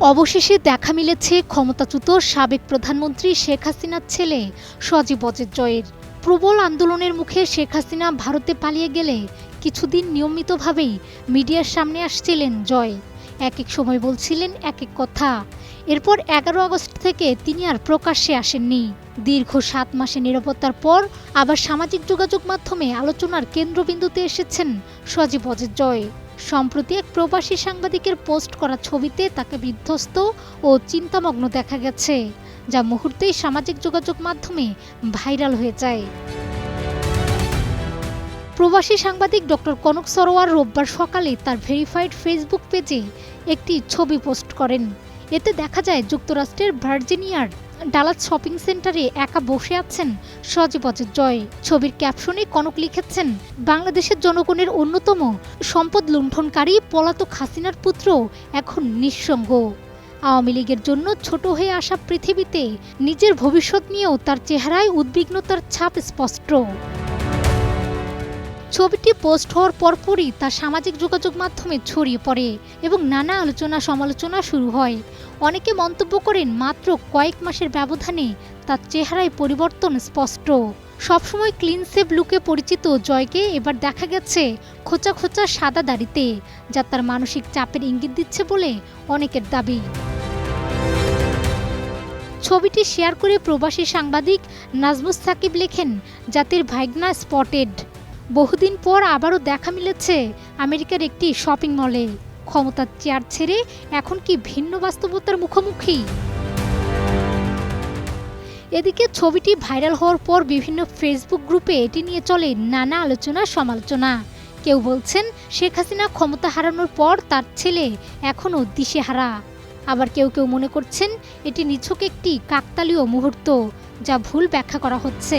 অবশেষে দেখা মিলেছে ক্ষমতাচ্যুত সাবেক প্রধানমন্ত্রী শেখ হাসিনার ছেলে সজীব অজের জয়ের। প্রবল আন্দোলনের মুখে শেখ হাসিনা ভারতে পালিয়ে গেলে কিছুদিন নিয়মিতভাবেই মিডিয়ার সামনে আসছিলেন জয়। এক এক সময় বলছিলেন এক এক কথা। এরপর এগারো আগস্ট থেকে তিনি আর প্রকাশ্যে আসেননি। দীর্ঘ সাত মাসে নিরাপত্তার পর আবার সামাজিক যোগাযোগ মাধ্যমে আলোচনার কেন্দ্রবিন্দুতে এসেছেন সজীব অজের জয়। সম্প্রতি এক প্রবাসী সাংবাদিকের পোস্ট করা ছবিতে তাকে বিধ্বস্ত ও চিন্তামগ্ন দেখা গেছে, যা মুহূর্তেই সামাজিক যোগাযোগ মাধ্যমে ভাইরাল হয়ে যায়। প্রবাসী সাংবাদিক ডক্টর কনক সরোয়ার রোববার সকালে তার ভেরিফাইড ফেসবুক পেজে একটি ছবি পোস্ট করেন। এতে দেখা যায় যুক্তরাষ্ট্রের ভার্জিনিয়ার ডালাস শপিং সেন্টারে একা বসে আছেন সজীব অজিত জয়। ছবির ক্যাপশনে কনক লিখেছেন, বাংলাদেশের জনগণের অন্যতম সম্পদ লুণ্ঠনকারী পলাতক হাসিনার পুত্র এখন নিঃসঙ্গ। আওয়ামী লীগের জন্য ছোট হয়ে আসা পৃথিবীতে নিজের ভবিষ্যৎ নিয়েও তার চেহারায় উদ্বিগ্নতার ছাপ স্পষ্ট। ছবিটি পোস্ট হওয়ার পরপরই তা সামাজিক যোগাযোগ মাধ্যমে ছড়িয়ে পড়ে এবং নানা আলোচনা সমালোচনা শুরু হয়। অনেকে মন্তব্য করেন, মাত্র কয়েক মাসের ব্যবধানে তার চেহারায় পরিবর্তন স্পষ্ট। সবসময় ক্লিন সেভ লুকে পরিচিত জয়কে এবার দেখা গেছে খোঁচা খোঁচা সাদা দাড়িতে, যা তার মানসিক চাপের ইঙ্গিত দিচ্ছে বলে অনেকের দাবি। ছবিটি শেয়ার করে প্রবাসী সাংবাদিক নাজমুস সাকিব লেখেন, জাতির ভাইগনা স্পটেড বহুদিন পর আবারও দেখা মিলেছে আমেরিকার একটি শপিং মলে। ক্ষমতার চেয়ার ছেড়ে এখন কি ভিন্ন বাস্তবতার মুখোমুখি? এদিকে ছবিটি ভাইরাল হওয়ার পর বিভিন্ন ফেসবুক গ্রুপে এটি নিয়ে চলে নানা আলোচনা, সমালোচনা। কেউ বলছেন, শেখ হাসিনা ক্ষমতা হারানোর পর তার ছেলে এখনও দিশেহারা। আবার কেউ কেউ মনে করছেন, এটি নিছক একটি কাকতালীয় মুহূর্ত যা ভুল ব্যাখ্যা করা হচ্ছে।